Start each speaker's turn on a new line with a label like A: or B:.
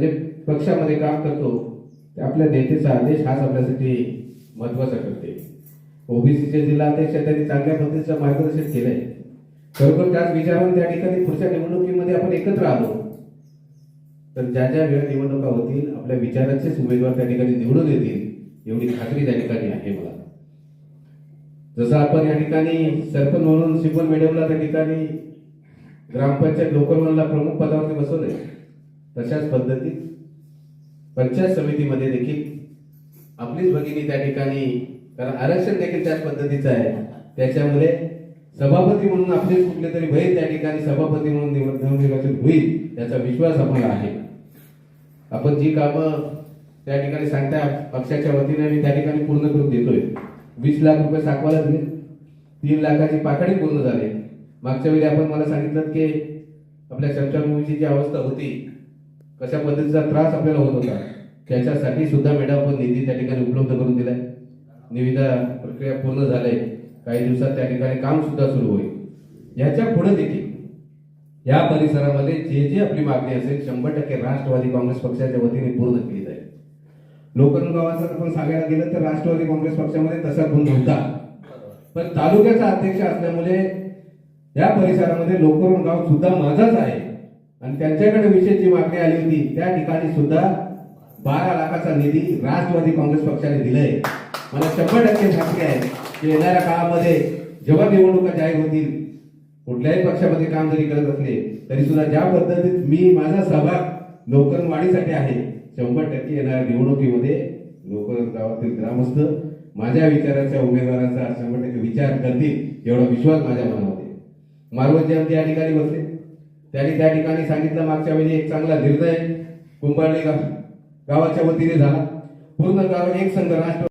A: म्हणजे पक्षामध्ये काम करतो ते आपल्या नेतेचा आदेश हाच आपल्यासाठी महत्त्वाचा करते ओबीसीचे जिल्हाध्यक्ष त्यांनी चांगल्या पद्धतीचं मार्गदर्शन केलंय. खरोखर त्याच विचारून त्या ठिकाणी पुढच्या निवडणुकीमध्ये आपण एकत्र आलो. तर ज्या ज्या वेळ निवडणुका होतील आपल्या विचाराचेच उमेदवार त्या ठिकाणी निवडून येतील एवढी खात्री त्या ठिकाणी आहे मला. जसं आपण या ठिकाणी सरपंच म्हणून शिकवण मिळवला त्या ठिकाणी ग्रामपंचायत लोकलवनला प्रमुख पदावरती बसवलंय. तशाच पद्धतीत पंचायत समितीमध्ये देखील आपलीच भगिनी त्या ठिकाणी कारण आरक्षण देखील त्याच पद्धतीचं आहे. त्याच्यामुळे सभापती म्हणून आपलेच कुठले तरी बहीण त्या ठिकाणी सभापती म्हणून निवड नवनिर्वाचित होईल याचा विश्वास आम्हाला आहे. आपण जी कामं त्या ठिकाणी सांगताय पक्षाच्या वतीने मी त्या ठिकाणी पूर्ण करून देतोय. वीस लाख रुपये साकवायला दिले. तीन लाखाची पाकडी पूर्ण झाली. मागच्या वेळी आपण मला सांगितलं की आपल्या चर्चा मुलीची जी अवस्था होती कशा पद्धतीचा त्रास आपल्याला होत होता त्याच्यासाठी सुद्धा मॅडम आपण निधी त्या ठिकाणी उपलब्ध करून दिलाय. निविदा प्रक्रिया पूर्ण झाले काही दिवसात त्या ठिकाणी काम सुद्धा सुरू होईल. याच्यापुढे देखील या परिसरामध्ये जे जे आपली मागणी असेल शंभर टक्के राष्ट्रवादी काँग्रेस पक्षाच्या वतीने पूर्ण केली जाईल. लोकन गावाचं आपण सांगायला गेलं तर राष्ट्रवादी काँग्रेस पक्षामध्ये तसा गुण नव्हता. पण तालुक्याचा अध्यक्ष असल्यामुळे या परिसरामध्ये लोकरण गाव सुद्धा माझाच आहे. आणि त्यांच्याकडे विशेष जी मागणी आली होती. त्या ठिकाणी सुद्धा बारा लाखाचा निधी राष्ट्रवादी काँग्रेस पक्षाने दिलाय. मला शंभर टक्के खात्री आहे की येणाऱ्या काळामध्ये जेव्हा निवडणुका जाहीर होतील कुठल्याही पक्षामध्ये काम जरी करत असले तरी सुद्धा ज्या पद्धतीत मी माझा सहभाग नोकरवाढीसाठी आहे शंभर टक्के येणाऱ्या निवडणुकीमध्ये लोकरन गावातील ग्रामस्थ माझ्या विचाराच्या उमेदवारांचा शंभर टक्के विचार करतील एवढा विश्वास माझ्या मनामध्ये मारवत जयंती या ठिकाणी बसले. त्यांनी त्या ठिकाणी सांगितलं मागच्या वेळी एक चांगला निर्णय कुंभारली गाव गावाच्या वतीने झाला. पूर्ण गाव एक संघ राष्ट्र